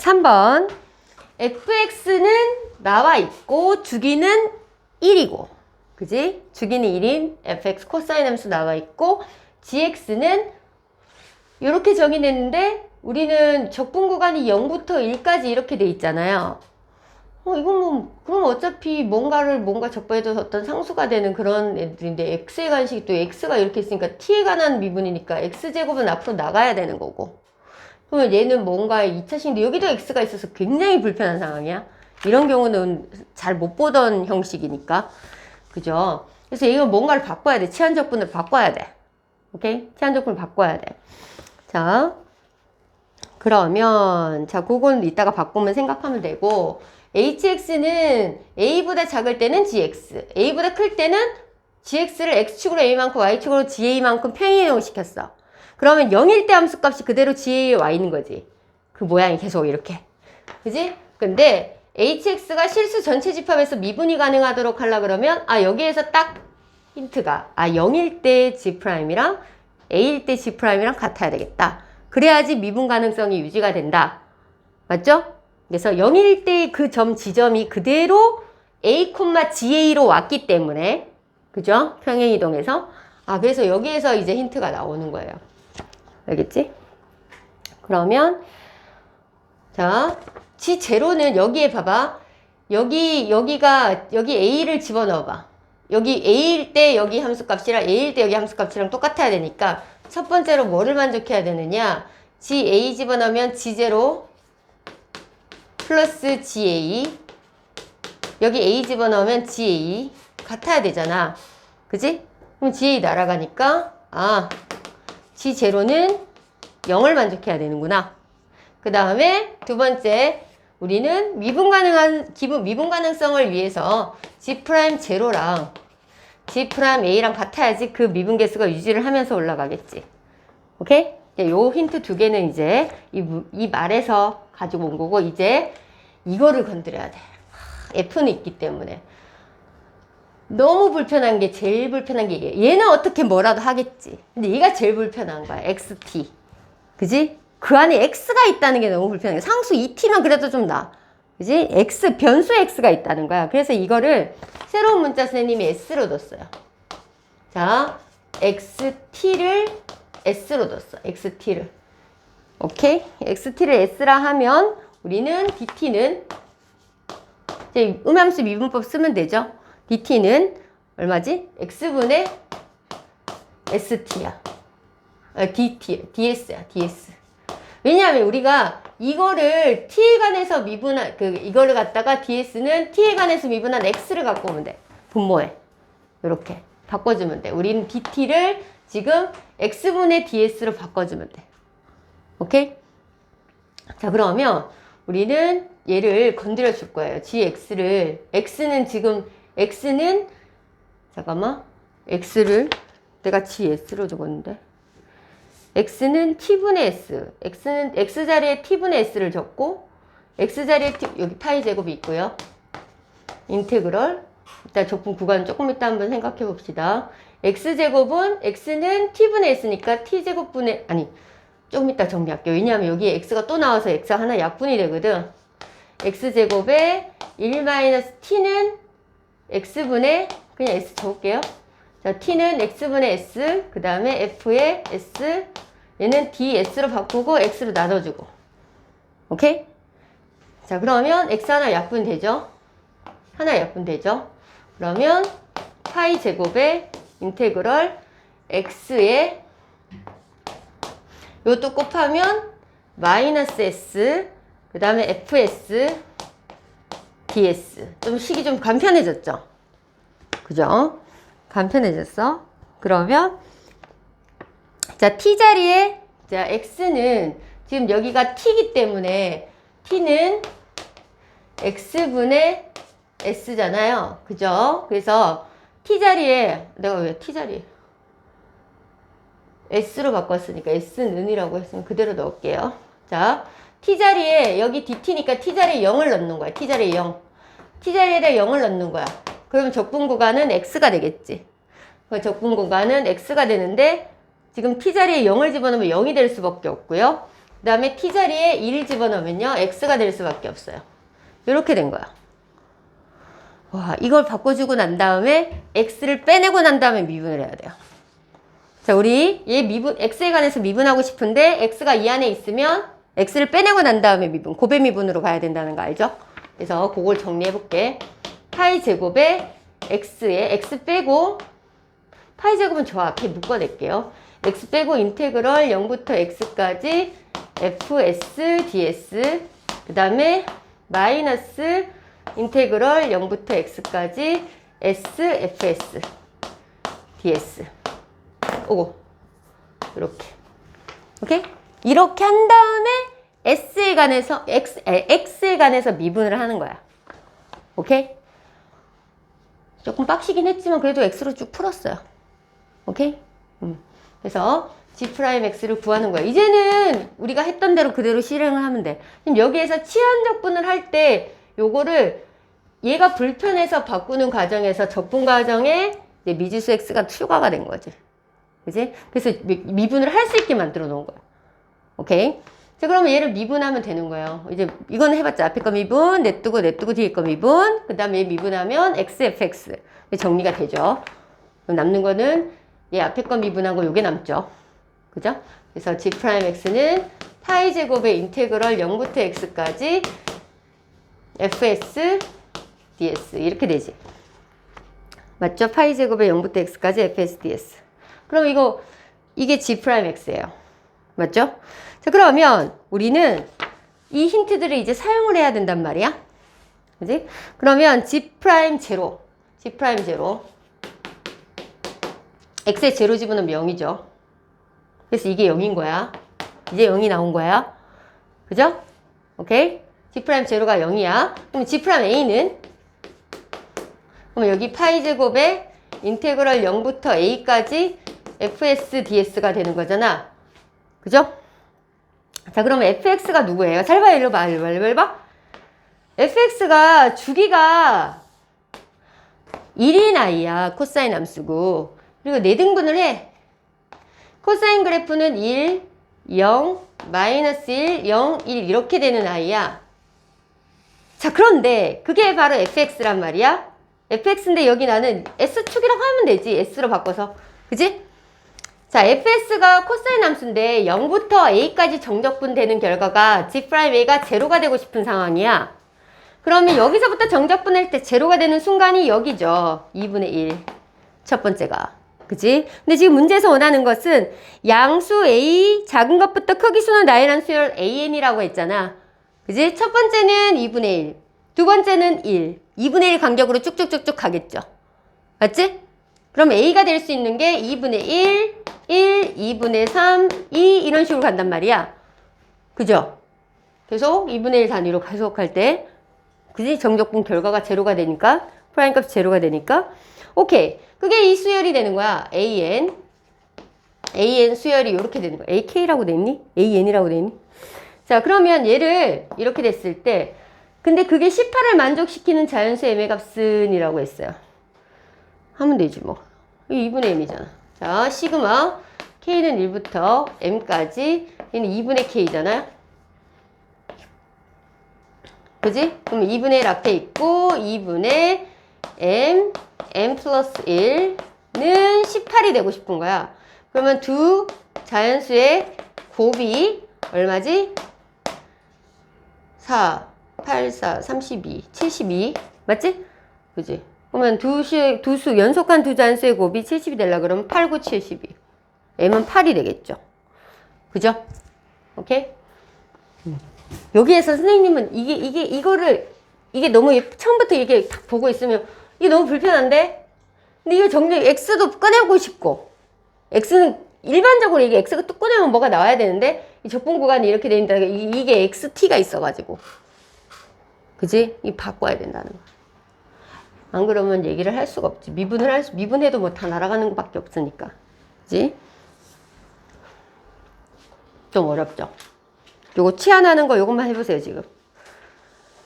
3번 fx는 나와 있고 주기는 1이고 그지? 주기는 1인 fx 코사인 함수 나와 있고 gx는 이렇게 정의됐는데 우리는 적분 구간이 0부터 1까지 이렇게 돼 있잖아요. 어, 이건 뭐, 그럼 어차피 뭔가를 뭔가 적분해도 어떤 상수가 되는 그런 애들인데, x의 관식이 또 x가 이렇게 있으니까 t에 관한 미분이니까 x제곱은 앞으로 나가야 되는 거고. 그러면 얘는 뭔가 2차식인데 여기도 x가 있어서 굉장히 불편한 상황이야. 이런 경우는 잘 못 보던 형식이니까. 그죠? 그래서 이건 뭔가를 바꿔야 돼. 치환적분을 바꿔야 돼. 오케이? 치환적분을 바꿔야 돼. 자, 그러면, 자, 그건 이따가 바꾸면 생각하면 되고, hx는 a보다 작을 때는 gx, a보다 클 때는 gx를 x축으로 a만큼 y축으로 ga만큼 평행이동을 시켰어. 그러면 0일 때 함수값이 그대로 ga에 와 있는 거지. 그 모양이 계속 이렇게. 그지? 근데 hx가 실수 전체 집합에서 미분이 가능하도록 하려 그러면 아 여기에서 딱 힌트가 아 0일 때 g'이랑 a일 때 g'이랑 같아야 되겠다. 그래야지 미분 가능성이 유지가 된다. 맞죠? 그래서 0일 때 그 점 지점이 그대로 a, ga로 왔기 때문에 그죠? 평행이동에서 아 그래서 여기에서 이제 힌트가 나오는 거예요. 알겠지? 그러면 자, g 제로는 여기에 봐봐. 여기 여기가 여기 a를 집어넣어 봐. 여기 a일 때 여기 함수값이랑 a일 때 여기 함수값이랑 똑같아야 되니까 첫 번째로 뭐를 만족해야 되느냐? g a 집어넣으면 g 제로 플러스 GA 여기 A 집어넣으면 GA 같아야 되잖아 그지? 그럼 GA 날아가니까 아 G0는 0을 만족해야 되는구나 그 다음에 두 번째 우리는 미분 가능한 기분 미분 가능성을 위해서 G'0랑 G''A랑 같아야지 그 미분 개수가 유지를 하면서 올라가겠지 오케이? 요 힌트 두 개는 이제 이, 무- 이 말에서 가지고 온 거고 이제 이거를 건드려야 돼. 하, F는 있기 때문에. 너무 불편한 게 제일 불편한 게 이게 얘는 어떻게 뭐라도 하겠지. 근데 얘가 제일 불편한 거야. XT. 그지? 그 안에 X가 있다는 게 너무 불편해. 상수 2T만 그래도 좀 나. 그지? X, 변수 X가 있다는 거야. 그래서 이거를 새로운 문자 선생님이 S로 뒀어요. 자, XT를 S로 뒀어. XT를. 오케이? XT를 S라 하면 우리는 DT는 이제 음함수 미분법 쓰면 되죠. DT는 얼마지? X분의 ST야. 아, DT, DS야, DS. 왜냐하면 우리가 이거를 T에 관해서 미분한, 그, 이거를 갖다가 DS는 T에 관해서 미분한 X를 갖고 오면 돼. 분모에. 이렇게 바꿔주면 돼. 우리는 DT를 지금 X분의 DS로 바꿔주면 돼. 오케이? 자, 그러면 우리는 얘를 건드려 줄 거예요. gx를. x는 지금, x는, 잠깐만. x를, 내가 gs로 적었는데. x는 t분의 s. x는, x 자리에 t분의 s를 적고, x 자리에 t, 여기 파이 제곱이 있고요. 인테그럴. 일단 적분 구간 조금 이따 한번 생각해 봅시다. x제곱은, x는 t분의 s니까 t제곱분의, 아니, 조금 이따 정리할게요. 왜냐하면 여기에 x가 또 나와서 x 하나 약분이 되거든. x제곱에 1-t는 x분의 그냥 s 적을게요. 자, t는 x분의 s, 그 다음에 f의 s, 얘는 ds로 바꾸고 x로 나눠주고. 오케이? 자, 그러면 x 하나 약분 되죠? 하나 약분 되죠? 그러면 파이 제곱에 인테그럴 x의 요것도 곱하면 마이너스 s 그 다음에 fs ds 좀 식이 좀 간편해졌죠? 그죠? 간편해졌어? 그러면 자 t 자리에 자 x는 지금 여기가 t이기 때문에 t는 x분의 s잖아요. 그죠? 그래서 t 자리에 내가 왜 t 자리에 S로 바꿨으니까 S는 이라고 했으면 그대로 넣을게요. 자, T자리에 여기 DT니까 T자리에 0을 넣는 거야. T자리에 0. T자리에다 0을 넣는 거야. 그러면 적분 구간은 X가 되겠지. 그 적분 구간은 X가 되는데 지금 T자리에 0을 집어넣으면 0이 될 수밖에 없고요. 그 다음에 t 자리에 1 집어넣으면요 x가 될 수밖에 없어요. 이렇게 된 거야. 와 이걸 바꿔주고 난 다음에 x를 빼내고 난 다음에 미분을 해야 돼요. 자 우리 얘 미분 x에 관해서 미분하고 싶은데 x가 이 안에 있으면 x를 빼내고 난 다음에 미분 고배 미분으로 가야 된다는 거 알죠? 그래서 그걸 정리해 볼게. 파이 제곱에 x에 x 빼고 파이 제곱은 저 앞에 묶어낼게요. x 빼고 인테그럴 0부터 x까지 fs ds 그 다음에 마이너스 인테그럴 0부터 x까지 s fs ds 오고 이렇게 오케이 이렇게 한 다음에 s에 관해서 x 에, x에 관해서 미분을 하는 거야 오케이 조금 빡시긴 했지만 그래도 x로 쭉 풀었어요 오케이 음. 그래서 g 프라임 x를 구하는 거야 이제는 우리가 했던 대로 그대로 실행을 하면 돼 지금 여기에서 치환 적분을 할 때 요거를 얘가 불편해서 바꾸는 과정에서 적분 과정에 미지수 x가 추가가 된 거지 그지? 그래서 미- 미분을 할 수 있게 만들어 놓은 거야. 오케이? 자, 그러면 얘를 미분하면 되는 거예요. 이제 이건 해봤자 앞에 거 미분, 냅두고 냅두고 뒤에 거 미분, 그 다음에 얘 미분하면 xfx. 정리가 되죠. 그럼 남는 거는 얘 앞에 거 미분하고 요게 남죠. 그죠? 그래서 g 프라임 x는 파이 제곱의 인테그럴 0부터 x까지 fs ds 이렇게 되지. 맞죠? 파이 제곱의 0부터 x까지 fs ds. 그럼 이거 이게 g 프라임 x예요. 맞죠? 자, 그러면 우리는 이 힌트들을 이제 사용을 해야 된단 말이야. 그지? 그러면 g 프라임 제로, g 프라임 제로. x에 제로 집어넣으면 0이죠. 그래서 이게 0인 거야. 이제 0이 나온 거야. 그죠? 오케이? g 프라임 제로가 0이야. 그럼 g 프라임 a는 그럼 여기 파이 제곱에 인테그럴 0부터 a까지 fs ds가 되는 거잖아. 그죠? 자, 그러면 fx가 누구예요? 잘 봐, 일로 봐, 일로 봐, 일로 봐. fx가 주기가 1인 아이야. 코사인 함수고. 그리고 네 내등분을 해. 코사인 그래프는 1, 0, 마이너스 1, 0, 1 이렇게 되는 아이야. 자, 그런데 그게 바로 fx란 말이야. fx인데 여기 나는 s축이라고 하면 되지. s로 바꿔서. 그지? 자, fs가 코사인 함수인데 0부터 a까지 정적분 되는 결과가 g 프라임 a가 제로가 되고 싶은 상황이야. 그러면 여기서부터 정적분할 때 제로가 되는 순간이 여기죠. 2분의 1. 첫 번째가. 그지? 근데 지금 문제에서 원하는 것은 양수 a 작은 것부터 크기 수는 나열한 수열 an이라고 했잖아. 그지? 첫 번째는 2분의 1. 두 번째는 1. 2분의 1 간격으로 쭉쭉쭉쭉 가겠죠. 맞지? 그럼 a가 될 수 있는 게 2분의 1, 1, 2분의 3, 2 이런 식으로 간단 말이야. 그죠? 계속 2분의 1 단위로 계속 할 때 그지? 정적분 결과가 제로가 되니까 프라임 값이 제로가 되니까 오케이. 그게 이 수열이 되는 거야. an an 수열이 이렇게 되는 거야. ak라고 돼 있니? an이라고 돼 있니? 자, 그러면 얘를 이렇게 됐을 때 근데 그게 18을 만족시키는 자연수 m의 값은이라고 했어요. 하면 되지 뭐. 이 2분의 m이잖아. 자, 시그마 k는 1부터 m까지 얘는 2분의 k잖아요. 그지? 그럼 2분의 1 앞에 있고 2분의 m, m 플러스 1는 18이 되고 싶은 거야. 그러면 두 자연수의 곱이 얼마지? 4, 8, 4, 32, 72. 맞지? 그지? 그러면 두, 시, 두 수, 연속한 두 자연수의 곱이 70이 되려 그러면 8, 9, 72. m은 8이 되겠죠. 그죠? 오케이? 여기에서 선생님은 이게, 이게, 이거를, 이게 너무 예- 처음부터 이게 딱 보고 있으면 이게 너무 불편한데? 근데 이거 정리, x도 꺼내고 싶고, x는 일반적으로 이게 x가 또 꺼내면 뭐가 나와야 되는데, 이 적분 구간이 이렇게 돼. 이- 이게 xt가 있어가지고. 그지? 이 바꿔야 된다는 거야. 안 그러면 얘기를 할 수가 없지. 미분을 할 수, 미분해도 뭐 다 날아가는 것밖에 없으니까. 그지? 좀 어렵죠? 요거 치환하는 거 요것만 해보세요, 지금.